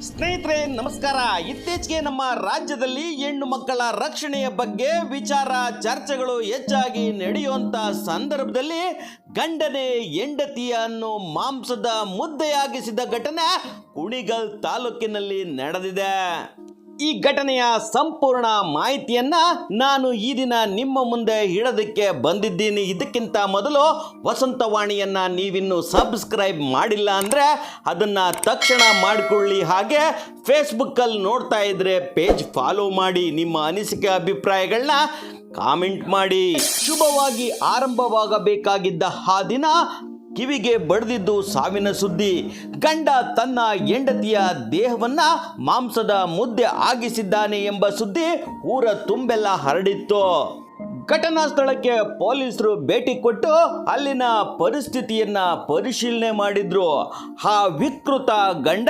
ಸ್ನೇಹಿತರೆ, ನಮಸ್ಕಾರ. ಇತ್ತೀಚೆಗೆ ನಮ್ಮ ರಾಜ್ಯದಲ್ಲಿ ಹೆಣ್ಣು ಮಕ್ಕಳ ರಕ್ಷಣೆಯ ಬಗ್ಗೆ ವಿಚಾರ ಚರ್ಚೆಗಳು ಹೆಚ್ಚಾಗಿ ನಡೆಯುವಂತ ಸಂದರ್ಭದಲ್ಲಿ ಗಂಡನೆ ಹೆಂಡತಿಯನ್ನು ಮಾಂಸದ ಮುದ್ದೆಯಾಗಿಸಿದ ಘಟನೆ ಕುಣಿಗಲ್ ತಾಲೂಕಿನಲ್ಲಿ ನಡೆದಿದೆ. ಈ ಘಟನೆಯ ಸಂಪೂರ್ಣ ಮಾಹಿತಿಯನ್ನ ನಾನು ಈ ದಿನ ನಿಮ್ಮ ಮುಂದೆ ಇಡೋದಕ್ಕೆ ಬಂದಿದ್ದೀನಿ. ಇದಕ್ಕಿಂತ ಮೊದಲು ವಸಂತವಾಣಿಯನ್ನ ನೀವಿನ್ನು ಸಬ್ಸ್ಕ್ರೈಬ್ ಮಾಡಿಲ್ಲ ಅಂದ್ರೆ ಅದನ್ನ ತಕ್ಷಣ ಮಾಡಿಕೊಳ್ಳಿ. ಹಾಗೆ ಫೇಸ್ಬುಕ್ಕಲ್ಲಿ ನೋಡ್ತಾ ಇದ್ರೆ ಪೇಜ್ ಫಾಲೋ ಮಾಡಿ, ನಿಮ್ಮ ಅನಿಸಿಕೆ ಅಭಿಪ್ರಾಯಗಳನ್ನ ಕಾಮೆಂಟ್ ಮಾಡಿ. ಶುಭವಾಗಿ ಆರಂಭವಾಗಬೇಕಾಗಿದ್ದ ಆ ದಿನ ಕಿವಿಗೆ ಬಡಿದಿದ್ದು ಸಾವಿನ ಸುದ್ದಿ. ಗಂಡ ತನ್ನ ಹೆಂಡತಿಯ ದೇಹವನ್ನ ಮಾಂಸದ ಮುದ್ದೆ ಆಗಿಸಿದ್ದಾನೆ ಎಂಬ ಸುದ್ದಿ ಊರ ತುಂಬೆಲ್ಲ ಹರಡಿತ್ತು. ಘಟನಾ ಸ್ಥಳಕ್ಕೆ ಪೊಲೀಸರು ಭೇಟಿ ಕೊಟ್ಟು ಅಲ್ಲಿನ ಪರಿಸ್ಥಿತಿಯನ್ನ ಪರಿಶೀಲನೆ ಮಾಡಿದ್ರು. ಆ ವಿಕೃತ ಗಂಡ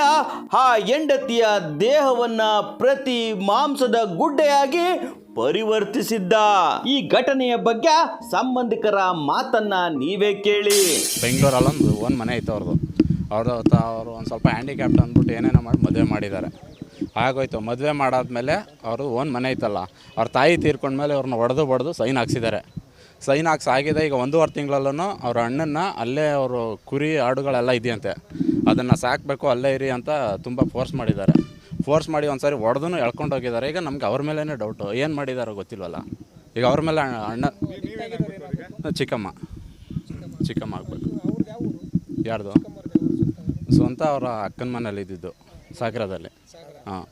ಆ ಹೆಂಡತಿಯ ದೇಹವನ್ನ ಪ್ರತಿ ಮಾಂಸದ ಗುಡ್ಡೆಯಾಗಿ ಪರಿವರ್ತಿಸಿದ್ದ. ಈ ಘಟನೆಯ ಬಗ್ಗೆ ಸಂಬಂಧಿಕರ ಮಾತನ್ನ ನೀವೇ ಕೇಳಿ. ಬೆಂಗಳೂರಲ್ಲೊಂದು ಒಂದು ಮನೆ ಐತೆ ಅವ್ರದ್ದು ಅವ್ರದ್ದು ಅವರು ಒಂದು ಸ್ವಲ್ಪ ಹ್ಯಾಂಡಿಕ್ಯಾಪ್ಟ್ ಅಂದ್ಬಿಟ್ಟು ಏನೇನೋ ಮಾಡಿ ಮದುವೆ ಮಾಡಿದ್ದಾರೆ. ಆಗೋಯ್ತು ಮದುವೆ ಮಾಡಾದ್ಮೇಲೆ ಅವರು ಓನ್ ಮನೆ ಐತಲ್ಲ ಅವ್ರ ತಾಯಿ ತೀರ್ಕೊಂಡ್ಮೇಲೆ ಅವ್ರನ್ನ ಹೊಡೆದು ಬಡ್ದು ಸೈನ್ ಹಾಕ್ಸಿದ್ದಾರೆ. ಸೈನ್ ಹಾಕ್ಸಿ ಆಗಿದೆ ಈಗ ಒಂದೂವರೆ ತಿಂಗಳಲ್ಲೂ ಅವ್ರ ಅಣ್ಣನ್ನ ಅಲ್ಲೇ ಅವರು ಕುರಿ ಆಡುಗಳೆಲ್ಲ ಇದೆಯಂತೆ. ಅದನ್ನು ಸಾಕಬೇಕು, ಅಲ್ಲೇ ಇರಿ ಅಂತ ತುಂಬ ಫೋರ್ಸ್ ಮಾಡಿದ್ದಾರೆ. ಫೋರ್ಸ್ ಮಾಡಿ ಒಂದು ಸಾರಿ ಹೊಡೆದು ಎಳ್ಕೊಂಡು ಹೋಗಿದ್ದಾರೆ. ಈಗ ನಮ್ಗೆ ಅವ್ರ ಮೇಲೇ ಡೌಟು ಏನು ಮಾಡಿದಾರೋ ಗೊತ್ತಿಲ್ವಲ್ಲ. ಈಗ ಅವ್ರ ಮೇಲೆ ಅಣ್ಣ ಚಿಕ್ಕಮ್ಮ. ಚಿಕ್ಕಮ್ಮ ಆಗಬೇಕು. ಯಾರ್ದು? ಸ್ವಂತ ಅವರ ಅಕ್ಕನ ಮನೇಲಿ ಇದ್ದಿದ್ದು ಸಾಗರದಲ್ಲಿ. ಹಾಂ.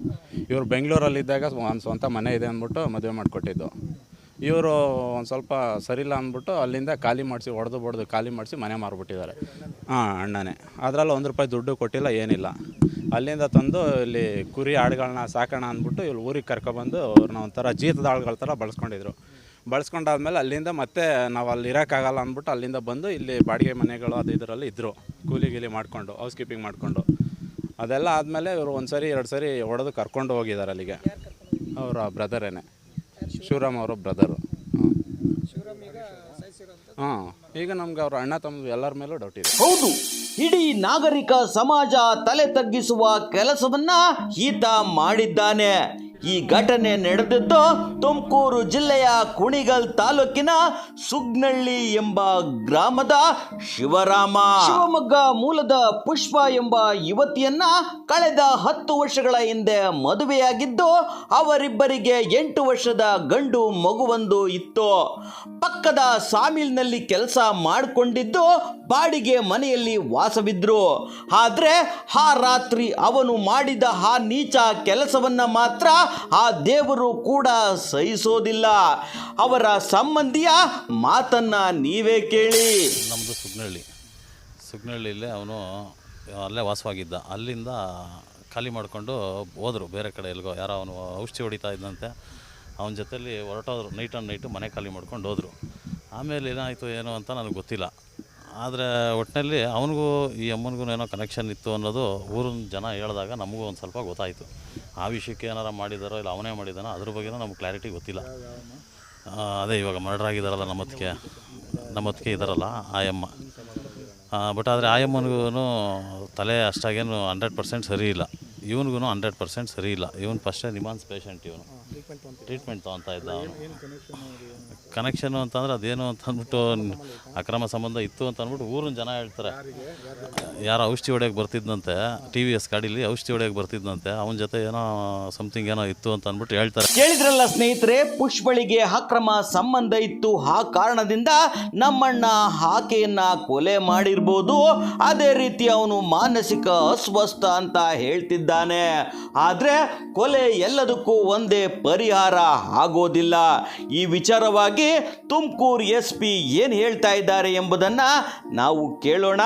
ಇವರು ಬೆಂಗಳೂರಲ್ಲಿದ್ದಾಗ ಒಂದು ಸ್ವಂತ ಮನೆ ಇದೆ ಅಂದ್ಬಿಟ್ಟು ಮದುವೆ ಮಾಡಿಕೊಟ್ಟಿದ್ದು. ಇವರು ಒಂದು ಸ್ವಲ್ಪ ಸರಿಯಿಲ್ಲ ಅಂದ್ಬಿಟ್ಟು ಅಲ್ಲಿಂದ ಖಾಲಿ ಮಾಡಿಸಿ, ಹೊಡೆದು ಬಡ್ದು ಖಾಲಿ ಮಾಡಿಸಿ ಮನೆ ಮಾರಿಬಿಟ್ಟಿದ್ದಾರೆ. ಹಾಂ, ಅಣ್ಣನೇ. ಅದರಲ್ಲಿ ಒಂದು ರೂಪಾಯಿ ದುಡ್ಡು ಕೊಟ್ಟಿಲ್ಲ, ಏನಿಲ್ಲ. ಅಲ್ಲಿಂದ ತಂದು ಇಲ್ಲಿ ಕುರಿ ಆಡುಗಳನ್ನ ಸಾಕೋಣ ಅಂದ್ಬಿಟ್ಟು ಇಲ್ಲಿ ಊರಿಗೆ ಕರ್ಕೊಬಂದು ಅವ್ರನ್ನ ಒಂಥರ ಜೀತದ ಆಳುಗಳ ಥರ ಬಳಸ್ಕೊಂಡಿದ್ರು. ಬಳಸ್ಕೊಂಡಾದ್ಮೇಲೆ ಅಲ್ಲಿಂದ ಮತ್ತೆ ನಾವು ಅಲ್ಲಿ ಇರೋಕ್ಕಾಗಲ್ಲ ಅಂದ್ಬಿಟ್ಟು ಅಲ್ಲಿಂದ ಬಂದು ಇಲ್ಲಿ ಬಾಡಿಗೆ ಮನೆಗಳು ಅದು ಇದರಲ್ಲಿ ಇದ್ದರು ಕೂಲಿ ಗೀಲಿ ಮಾಡಿಕೊಂಡು, ಹೌಸ್ ಕೀಪಿಂಗ್ ಮಾಡಿಕೊಂಡು. ಅದೆಲ್ಲ ಆದಮೇಲೆ ಇವರು ಒಂದು ಸರಿ ಎರಡು ಸರಿ ಹೊಡೆದು ಕರ್ಕೊಂಡು ಹೋಗಿದ್ದಾರೆ ಅಲ್ಲಿಗೆ. ಅವರ ಬ್ರದರೇನೆ. ಶಿವರಾಮ್ ಅವರ ಬ್ರದರು ಹಾಂ, ಈಗ ನಮ್ಗೆ ಅವ್ರ ಅಣ್ಣ ತಮ್ಮ ಎಲ್ಲರ ಮೇಲೂ ಡೌಟ್ ಇದೆ. ಹೌದು, ಇಡೀ ನಾಗರಿಕ ಸಮಾಜ ತಲೆ ತಗ್ಗಿಸುವ ಕೆಲಸವನ್ನ ಈತ ಮಾಡಿದ್ದಾನೆ. ಈ ಘಟನೆ ನಡೆದಿದ್ದು ತುಮಕೂರು ಜಿಲ್ಲೆಯ ಕುಣಿಗಲ್ ತಾಲೂಕಿನ ಸುಗ್ನಳ್ಳಿ ಎಂಬ ಗ್ರಾಮದ ಶಿವರಾಮ. ಶಿವಮೊಗ್ಗ ಮೂಲದ ಪುಷ್ಪ ಎಂಬ ಯುವತಿಯನ್ನ ಕಳೆದ ಹತ್ತು ವರ್ಷಗಳ ಹಿಂದೆ ಮದುವೆಯಾಗಿದ್ದು ಅವರಿಬ್ಬರಿಗೆ ಎಂಟು ವರ್ಷದ ಗಂಡು ಮಗುವೊಂದು ಇತ್ತು. ಪಕ್ಕದ ಸಾಮಿಲ್ನಲ್ಲಿ ಕೆಲಸ ಮಾಡಿಕೊಂಡಿದ್ದು ಬಾಡಿಗೆ ಮನೆಯಲ್ಲಿ ವಾಸವಿದ್ರು. ಆದ್ರೆ ಆ ರಾತ್ರಿ ಅವನು ಮಾಡಿದ ಆ ನೀಚ ಕೆಲಸವನ್ನ ಮಾತ್ರ ಆ ದೇವರು ಕೂಡ ಸಹಿಸೋದಿಲ್ಲ. ಅವರ ಸಂಬಂಧಿಯ ಮಾತನ್ನ ನೀವೇ ಕೇಳಿ. ನಮ್ಮದು ಸುಗ್ನಹಳ್ಳಿ ಸುಗ್ನಹಳ್ಳಿಲೇ ಅವನು ಅಲ್ಲೇ ವಾಸವಾಗಿದ್ದ. ಅಲ್ಲಿಂದ ಖಾಲಿ ಮಾಡಿಕೊಂಡು ಹೋದರು. ಬೇರೆ ಕಡೆ ಎಲ್ಗೋ ಯಾರೋ ಅವನು ಔಷಧಿ ಹೊಡಿತಾ ಇದ್ದಂತೆ. ಅವನ ಜೊತೆಯಲ್ಲಿ ಹೊರಟೋದ್ರು. ನೈಟ್ ಆ್ಯಂಡ್ ನೈಟು ಮನೆ ಖಾಲಿ ಮಾಡ್ಕೊಂಡು ಹೋದರು. ಆಮೇಲೆ ಏನಾಯಿತು, ಏನು ಅಂತ ನನಗೆ ಗೊತ್ತಿಲ್ಲ. ಆದರೆ ಒಟ್ಟಿನಲ್ಲಿ ಅವನಿಗೂ ಈ ಅಮ್ಮನಿಗೂ ಏನೋ ಕನೆಕ್ಷನ್ ಇತ್ತು ಅನ್ನೋದು ಊರಿನ ಜನ ಹೇಳಿದಾಗ ನಮಗೂ ಒಂದು ಸ್ವಲ್ಪ ಗೊತ್ತಾಯಿತು. ಆ ವಿಷಯಕ್ಕೆ ಏನಾರ ಮಾಡಿದಾರೋ ಇಲ್ಲ ಅವನೇ ಮಾಡಿದಾನೋ ಅದ್ರ ಬಗ್ಗೆ ನಮ್ಗೆ ಕ್ಲಾರಿಟಿ ಗೊತ್ತಿಲ್ಲ. ಅದೇ ಇವಾಗ ಮರ್ಡರ್ ಆಗಿದಾರಲ್ಲ ನಮ್ಮತ್ತಿಗೆ ನಮ್ಮತ್ತಿಗೆ ಇದಾರಲ್ಲ ಆಯಮ್ಮ. ಬಟ್ ಆದರೆ ಆಯಮ್ಮನಿಗೂ ತಲೆ ಅಷ್ಟಾಗೇನು ಹಂಡ್ರೆಡ್ ಪರ್ಸೆಂಟ್ ಸರಿ ಇಲ್ಲ. ಇವನಿಗೂ ಹಂಡ್ರೆಡ್ ಪರ್ಸೆಂಟ್ ಸರಿ ಇಲ್ಲ. ಇವನು ಫಸ್ಟೇ ನಿಮಾನ್ಸ್ ಪೇಷಂಟ್ ಇವನು. ಟ್ರೀಟ್ಮೆಂಟ್ ತೊಗೊತಾ ಇದ್ದ ಅವನು. ಕನೆಕ್ಷನು ಅಂತಂದ್ರೆ ಅದೇನು ಅಂತ ಅಂದ್ಬಿಟ್ಟು ಅಕ್ರಮ ಸಂಬಂಧ ಇತ್ತು ಅಂತ ಅಂದ್ಬಿಟ್ಟು ಊರಿನ ಜನ ಹೇಳ್ತಾರೆ. ಯಾರೋ ಔಷಧಿ ಹೊಡೆಯೋಕೆ ಬರ್ತಿದ್ದಂತೆ ಟಿ ವಿ ಎಸ್ ಗಾಡೀಲಿ ಔಷಧಿ ಹೊಡೆಯೋಕೆ ಬರ್ತಿದ್ದಂತೆ ಅವನ ಜೊತೆ ಏನೋ ಸಮಥಿಂಗ್ ಏನೋ ಇತ್ತು ಅಂತ ಅಂದ್ಬಿಟ್ಟು ಹೇಳ್ತಾರೆ. ಕೇಳಿದ್ರಲ್ಲ ಸ್ನೇಹಿತರೆ, ಪುಷ್ಪಳಿಗೆ ಅಕ್ರಮ ಸಂಬಂಧ ಇತ್ತು, ಆ ಕಾರಣದಿಂದ ನಮ್ಮಣ್ಣ ಆಕೆಯನ್ನ ಕೊಲೆ ಮಾಡಿರ್ಬೋದು. ಅದೇ ರೀತಿ ಅವನು ಮಾನಸಿಕ ಅಸ್ವಸ್ಥ ಅಂತ ಹೇಳ್ತಿದ್ದಾನೆ. ಆದ್ರೆ ಕೊಲೆ ಎಲ್ಲದಕ್ಕೂ ಒಂದೇ ಪರಿಹಾರ ಆಗೋದಿಲ್ಲ. ಈ ವಿಚಾರವಾಗಿ ತುಮಕೂರು ಎಸ್ ಪಿ ಏನು ಹೇಳ್ತಾ ಇದ್ದಾರೆ ಎಂಬುದನ್ನ ನಾವು ಕೇಳೋಣ.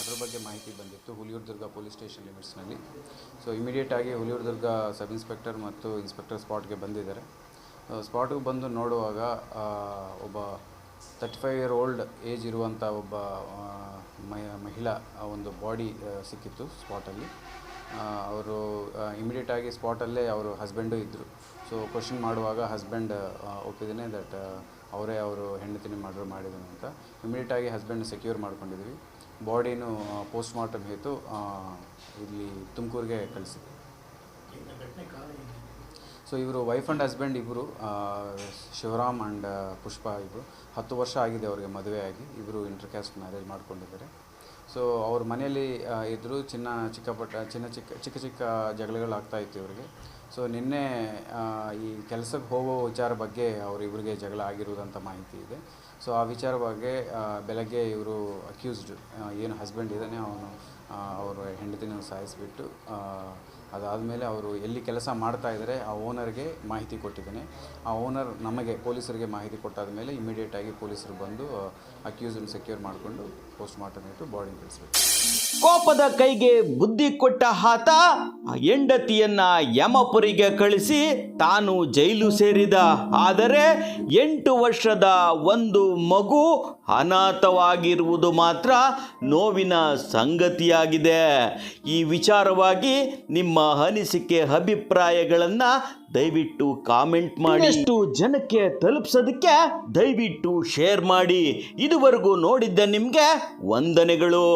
ಅದರ ಬಗ್ಗೆ ಮಾಹಿತಿ ಬಂದಿತ್ತು ಹುಲಿಯೂರ್ದುರ್ಗ ಪೊಲೀಸ್ ಸ್ಟೇಷನ್ ಲಿಮಿಟ್ಸ್ನಲ್ಲಿ. ಸೊ ಇಮಿಡಿಯೇಟ್ ಆಗಿ ಹುಲಿಯೂರ್ದುರ್ಗ ಸಬ್ ಇನ್ಸ್ಪೆಕ್ಟರ್ ಮತ್ತು ಇನ್ಸ್ಪೆಕ್ಟರ್ ಸ್ಪಾಟ್ಗೆ ಬಂದಿದ್ದಾರೆ. ಸ್ಪಾಟ್ಗೆ ಬಂದು ನೋಡುವಾಗ ಒಬ್ಬ thirty five year old age ಇರುವಂಥ ಒಬ್ಬ ಮಹಿಳಾ ಒಂದು ಬಾಡಿ ಸಿಕ್ಕಿತ್ತು ಸ್ಪಾಟಲ್ಲಿ. ಅವರು ಇಮಿಡಿಯೇಟ್ ಆಗಿ ಸ್ಪಾಟಲ್ಲೇ ಅವರು ಹಸ್ಬೆಂಡು ಇದ್ದರು ಸೊ ಕ್ವಶನ್ ಮಾಡುವಾಗ ಹಸ್ಬೆಂಡ್ ಒಪ್ಪಿದ್ದೇನೆ ದಟ್ ಅವರೇ ಅವರು ಹೆಂಡತಿನ ಮರ್ಡರ್ ಮಾಡಿದ್ದೀನಿ ಅಂತ. ಇಮಿಡಿಯೇಟಾಗಿ ಹಸ್ಬೆಂಡ್ ಸೆಕ್ಯೂರ್ ಮಾಡ್ಕೊಂಡಿದ್ವಿ. ಬಾಡಿನೂ ಪೋಸ್ಟ್ ಮಾರ್ಟಮ್ ಹೇತು ಇಲ್ಲಿ ತುಮಕೂರಿಗೆ ಕಳಿಸಿದ್ವಿ ಸೊ ಇವರು ವೈಫ್ ಆ್ಯಂಡ್ ಹಸ್ಬೆಂಡ್ ಇಬ್ಬರು ಶಿವರಾಮ್ ಆ್ಯಂಡ್ ಪುಷ್ಪ ಇಬ್ಬರು ಹತ್ತು ವರ್ಷ ಆಗಿದೆ ಅವರಿಗೆ ಆಗಿ. ಇಬ್ಬರು ಇಂಟರ್ ಕ್ಯಾಸ್ಟ್ ಮ್ಯಾರೇಜ್ ಮಾಡ್ಕೊಂಡಿದ್ದಾರೆ. ಸೊ ಅವ್ರ ಮನೆಯಲ್ಲಿ ಇದ್ದರು ಚಿನ್ನ ಚಿಕ್ಕಪಟ್ಟ, ಚಿನ್ನ ಚಿಕ್ಕ ಚಿಕ್ಕ ಚಿಕ್ಕ ಜಗಳಗಳಾಗ್ತಾ ಇತ್ತು ಇವರಿಗೆ. ಸೊ ನಿನ್ನೆ ಈ ಕೆಲಸಕ್ಕೆ ಹೋಗೋ ವಿಚಾರ ಬಗ್ಗೆ ಅವರಿಬ್ಬರಿಗೆ ಜಗಳ ಆಗಿರುವುದಂಥ ಮಾಹಿತಿ ಇದೆ. ಸೊ ಆ ವಿಚಾರ ಬಗ್ಗೆ ಬೆಳಗ್ಗೆ ಇವರು ಅಕ್ಯೂಸ್ಡ್ ಏನು ಹಸ್ಬೆಂಡ್ ಇದ್ದಾನೆ, ಅವನು ಅವರು ಹೆಂಡತಿನ ಸಾಯಿಸಿಬಿಟ್ಟು ಅದಾದಮೇಲೆ ಅವರು ಎಲ್ಲಿ ಕೆಲಸ ಮಾಡ್ತಾ ಇದ್ದಾರೆ, ಆ ಓನರ್ಗೆ ಮಾಹಿತಿ ಕೊಟ್ಟಿದ್ದೇನೆ. ಆ ಓನರ್ ನಮಗೆ, ಪೊಲೀಸರಿಗೆ ಮಾಹಿತಿ ಕೊಟ್ಟಾದ ಮೇಲೆ ಇಮಿಡಿಯೇಟಾಗಿ ಪೊಲೀಸರು ಬಂದು ಅಕ್ಯೂಸನ್ನು ಸೆಕ್ಯೂರ್ ಮಾಡಿಕೊಂಡು ಪೋಸ್ಟ್ ಮಾರ್ಟಮ್ ಇಟ್ಟು ಬಾಡಿ ಕಳಿಸ್ಬೇಕು ಕೋಪದ ಕೈಗೆ ಬುದ್ಧಿ ಕೊಟ್ಟ ಆತ, ಆ ಹೆಂಡತಿಯನ್ನ ಯಮಪುರಿಗೆ ಕಳಿಸಿ ತಾನು ಜೈಲು ಸೇರಿದ. ಆದರೆ ಎಂಟು ವರ್ಷದ ಒಂದು ಮಗು ಅನಾಥವಾಗಿರುವುದು ಮಾತ್ರ ನೋವಿನ ಸಂಗತಿಯಾಗಿದೆ. ಈ ವಿಚಾರವಾಗಿ ನಿಮ್ಮ ಅನಿಸಿಕೆ ಅಭಿಪ್ರಾಯಗಳನ್ನು ದಯವಿಟ್ಟು ಕಾಮೆಂಟ್ ಮಾಡಿ. ಎಷ್ಟು ಜನಕ್ಕೆ ತಲುಪಿಸೋದಕ್ಕೆ ದಯವಿಟ್ಟು ಶೇರ್ ಮಾಡಿ. ಇದುವರೆಗೂ ನೋಡಿದ್ದ ನಿಮಗೆ ವಂದನೆಗಳು.